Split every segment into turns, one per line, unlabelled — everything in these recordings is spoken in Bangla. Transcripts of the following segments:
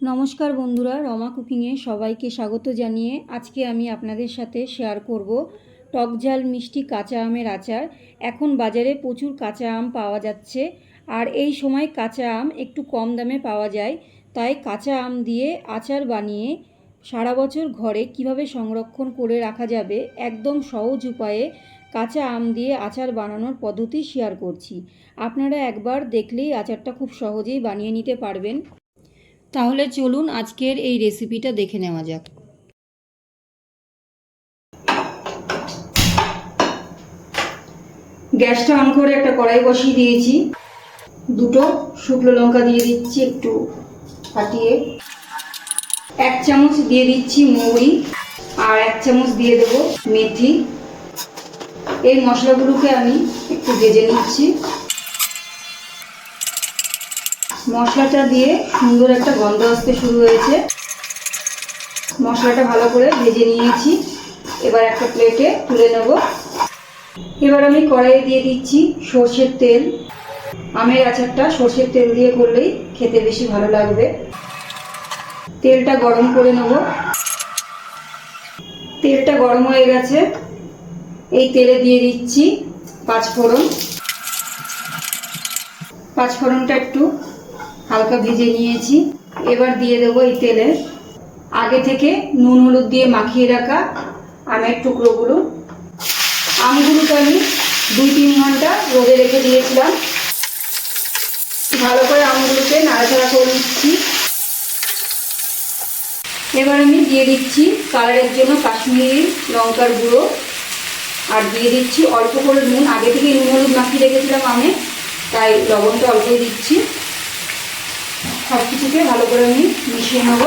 নমস্কার বন্ধুরা, রমা কুকিংয়ে সবাইকে স্বাগত জানিয়ে আজকে আমি আপনাদের সাথে শেয়ার করব টক ঝাল মিষ্টি কাঁচা আমের আচার। এখন বাজারে প্রচুর কাঁচা আম পাওয়া যাচ্ছে আর এই সময় কাঁচা আম একটু কম দামে পাওয়া যায়। তাই কাঁচা আম দিয়ে আচার বানিয়ে সারা বছর ঘরে কীভাবে সংরক্ষণ করে রাখা যাবে একদম সহজ উপায়ে কাঁচা আম দিয়ে আচার বানানোর পদ্ধতি শেয়ার করছি। আপনারা একবার দেখলেই আচারটা খুব সহজেই বানিয়ে নিতে পারবেন। তাহলে চলুন আজকের এই রেসিপিটা দেখে নেওয়া যাক। গ্যাসটা অন করে একটা কড়াই বসিয়ে দিয়েছি। দুটো শুকনো লঙ্কা দিয়ে দিচ্ছি একটু ফাটিয়ে। এক চামচ দিয়ে দিচ্ছি মৌরি আর এক চামচ দিয়ে দেবো মেথি। এই মশলাগুলোকে আমি একটু ভেজে নিচ্ছি। মশলাটা দিয়ে সুন্দর একটা গন্ধ আসতে শুরু হয়েছে। মশলাটা ভালো করে ভেজে নিয়েছি। এবার একটা প্লেটে তুলে নেব। এবার আমি কড়াইয়ে দিয়ে দিচ্ছি সর্ষের তেল। আমের আচারটা সর্ষের তেল দিয়ে করলেই খেতে বেশি ভালো লাগবে। তেলটা গরম করে নেব। তেলটা গরম হয়ে গেছে। এই তেলে দিয়ে দিচ্ছি পাঁচফোড়ন। পাঁচফোড়নটা একটু হালকা ভেজে নিয়েছি। এবার দিয়ে দেবো এই তেলে। আগে থেকে নুন হলুদ দিয়ে মাখিয়ে রাখা আমের টুকরোগুলো। আমগুলোকে আমি দুই তিন ঘণ্টা রোদে রেখে দিয়েছিলাম। ভালো করে আমগুলোকে নাড়াচাড়া করে নিচ্ছি। এবার আমি দিয়ে দিচ্ছি কালারের জন্য কাশ্মীরি লঙ্কার গুঁড়ো। আর দিয়ে দিচ্ছি অল্প করে নুন। আগে থেকে নুন হলুদ মাখিয়ে রেখেছিলাম আমে তাই লবণটা অল্পই দিচ্ছি। সব কিছুকে ভালো করে আমি মিশিয়ে নেব।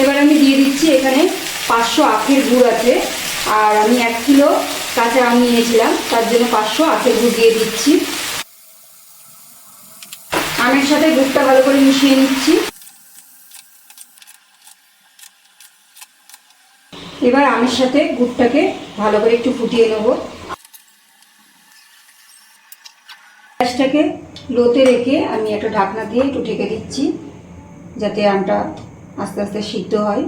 এবার আমি দিয়ে দিচ্ছি এখানে পাঁচশো আখের গুড় আছে। আর আমি এক কিলো কাঁচা আম নিয়েছিলাম, তার জন্য পাঁচশো আখের গুড় দিয়ে দিচ্ছি। আমের সাথে গুড়টা ভালো করে মিশিয়ে নিচ্ছি। এবার আমের সাথে গুড়টাকে ভালো করে একটু ফুটিয়ে নেব। গ্যাসটাকে লোতে রেখে আমি একটা ঢাকনা দিয়ে একটু ঢেকে দিচ্ছি, যাতে আমটা আস্তে আস্তে সিদ্ধ হয়।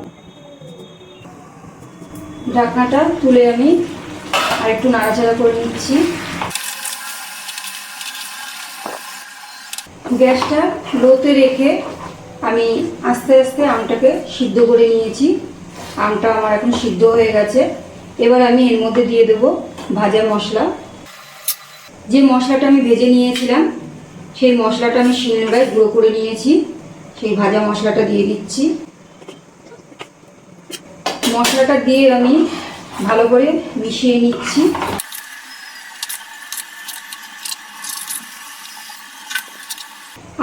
ঢাকনাটা তুলে আমি আর একটু নাড়াচাড়া করে নিচ্ছি। গ্যাসটা লোতে রেখে আমি আস্তে আস্তে আমটাকে সিদ্ধ করে নিয়েছি। আমটা আমার এখন সিদ্ধ হয়ে গেছে। এবার আমি এর মধ্যে দিয়ে দেবো ভাজা মশলা। যে মশলাটা আমি ভেজে নিয়েছিলাম সেই মশলাটা আমি শিলনোড়ায় গুঁড়ো করে নিয়েছি। সেই ভাজা মশলাটা দিয়ে দিচ্ছি। মশলাটা দিয়ে আমি ভালো করে মিশিয়ে নিচ্ছি।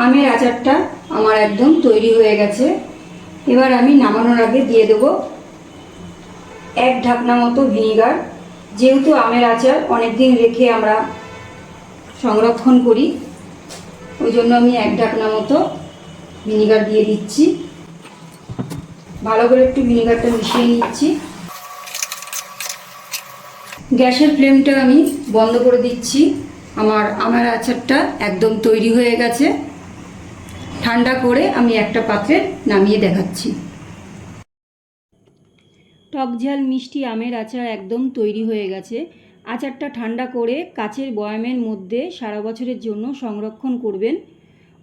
আমের আচারটা আমার একদম তৈরি হয়ে গেছে। এবার আমি নামানোর আগে দিয়ে দেবো এক ঢাকনা মতো ভিনিগার। যেহেতু আমের আচার অনেক দিন রেখে আমরা সংরক্ষণ করি ওই জন্য আমি এক ঢাকনা মতো ভিনিগার দিয়ে দিচ্ছি। ভালো করে একটু ভিনিগারটা মিশিয়ে নিচ্ছি। গ্যাসের ফ্লেমটা আমি বন্ধ করে দিচ্ছি। আমার আমার আচারটা একদম তৈরি হয়ে গেছে। ঠান্ডা করে আমি একটা পাত্রে নামিয়ে দেখাচ্ছি। টক ঝাল মিষ্টি আমের আচার একদম তৈরি হয়ে গেছে। আচারটা ঠান্ডা করে কাচের বয়ামের মধ্যে সারা বছরের জন্য সংরক্ষণ করবেন।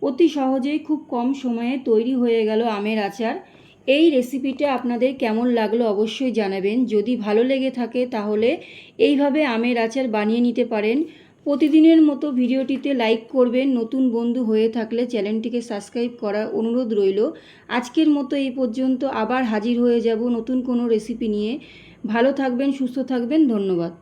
অতি সহজেই খুব কম সময়ে তৈরি হয়ে গেল আমের আচার। এই রেসিপিটা আপনাদের কেমন লাগল অবশ্যই জানাবেন। যদি ভালো লেগে থাকে তাহলে এইভাবে আমের আচার বানিয়ে নিতে পারেন। প্রতিদিনের মতো ভিডিওটিতে লাইক করবেন। নতুন বন্ধু হয়ে থাকলে চ্যানেলটিকে সাবস্ক্রাইব করার অনুরোধ রইল। আজকের মতো এই পর্যন্ত আবার হাজির হয়ে যাব নতুন কোনো রেসিপি নিয়ে। ভালো থাকবেন, সুস্থ থাকবেন। ধন্যবাদ।